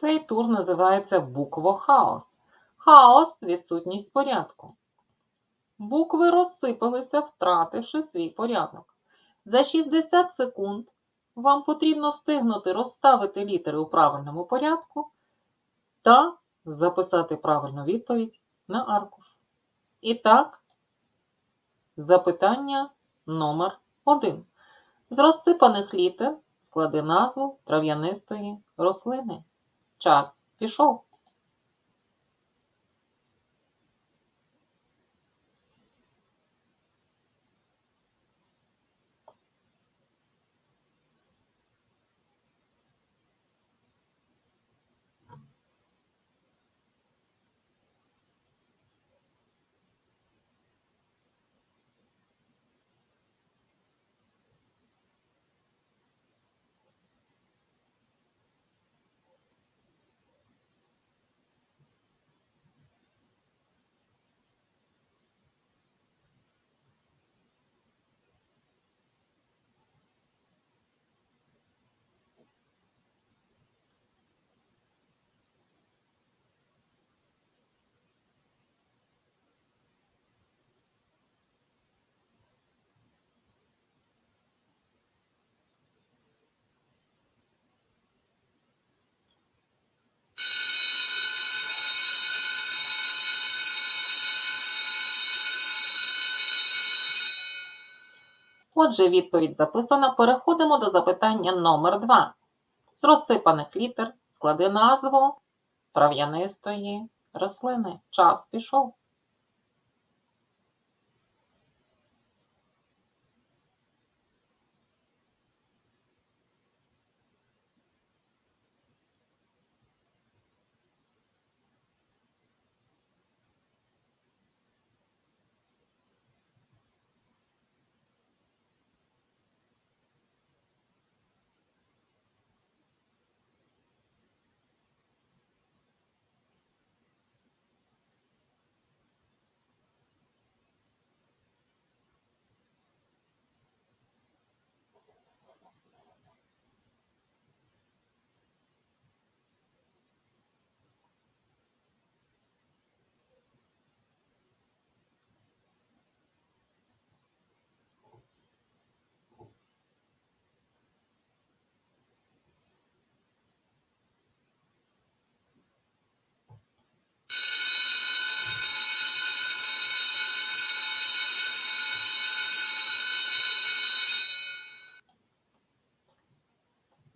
Цей тур називається буквохаос. Хаос відсутність порядку. Букви розсипалися, втративши свій порядок. За 60 секунд вам потрібно встигнути розставити літери у правильному порядку та записати правильну відповідь на аркуш. І так, запитання номер 1. З розсипаних літер склади назву трав'янистої рослини. Час пішов. Отже, відповідь записана. Переходимо до запитання номер 2. З розсипаних літер склади назву трав'янистої рослини. Час пішов.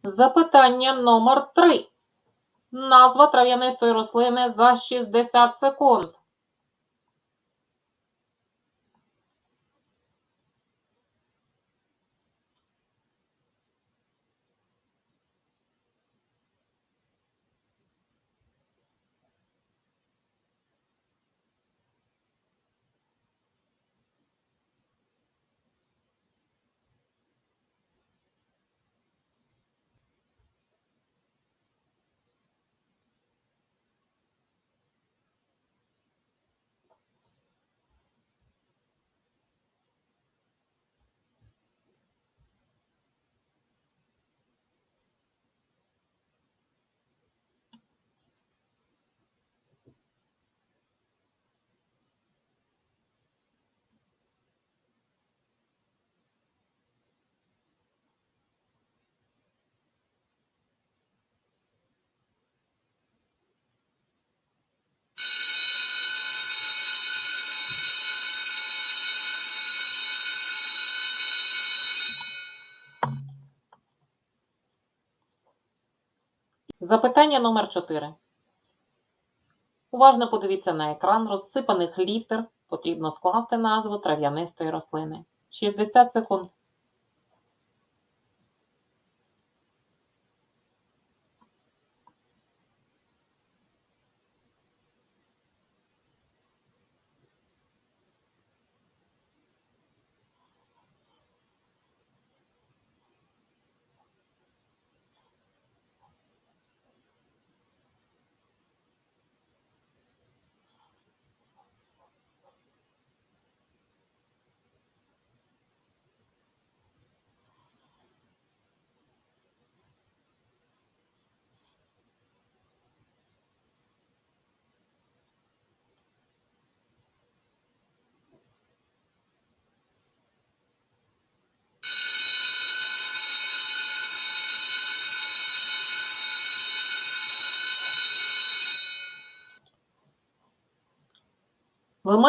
Запитання номер 3. Назва трав'янистої рослини за 60 секунд. Запитання номер 4. Уважно подивіться на екран розсипаних літер. Потрібно скласти назву трав'янистої рослини. 60 секунд.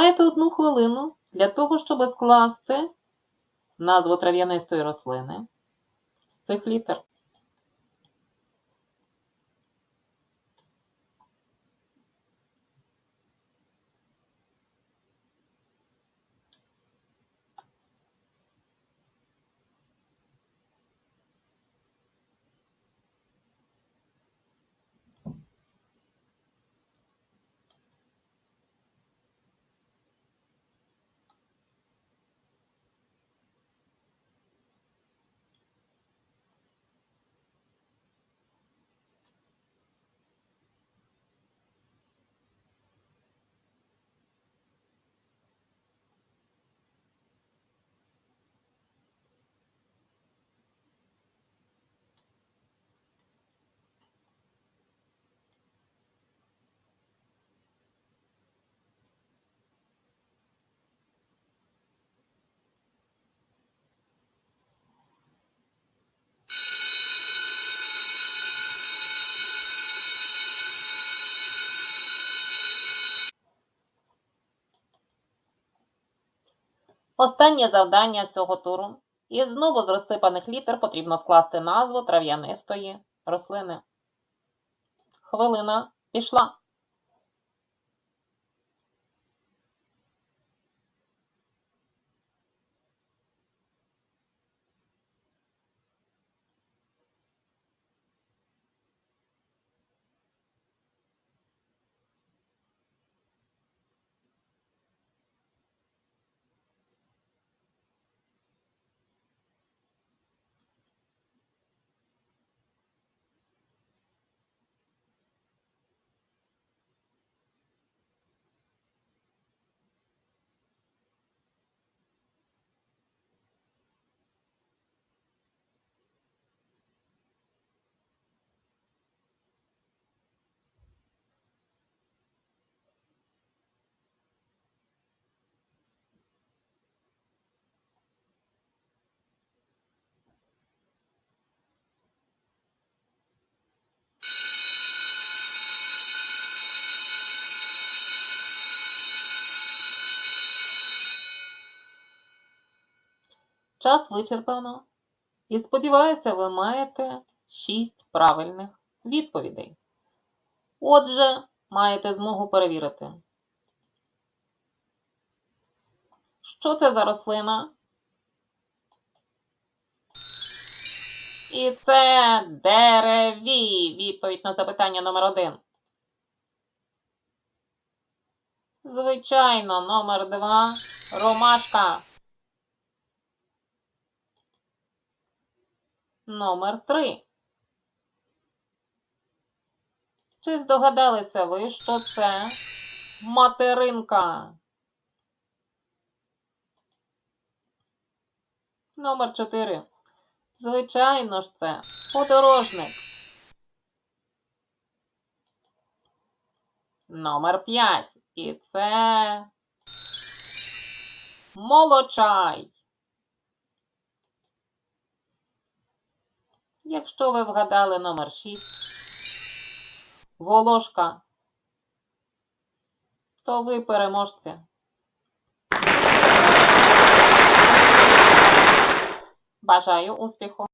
Маєте одну хвилину для того, щоб скласти назву трав'янистої рослини з цих літер. Останнє завдання цього туру. І знову з розсипаних літер потрібно скласти назву трав'янистої рослини. Хвилина пішла. Час вичерпано. І сподіваюся, ви маєте 6 правильних відповідей. Отже, маєте змогу перевірити. Що це за рослина? І це дереві. Відповідь на запитання номер один. Звичайно, номер два. Ромашка. Номер три. Чи здогадалися ви, що це материнка? Номер 4. Звичайно ж це подорожник. Номер 5. І це молочай. Якщо ви вгадали номер 6, волошка, то ви переможці. Бажаю успіху!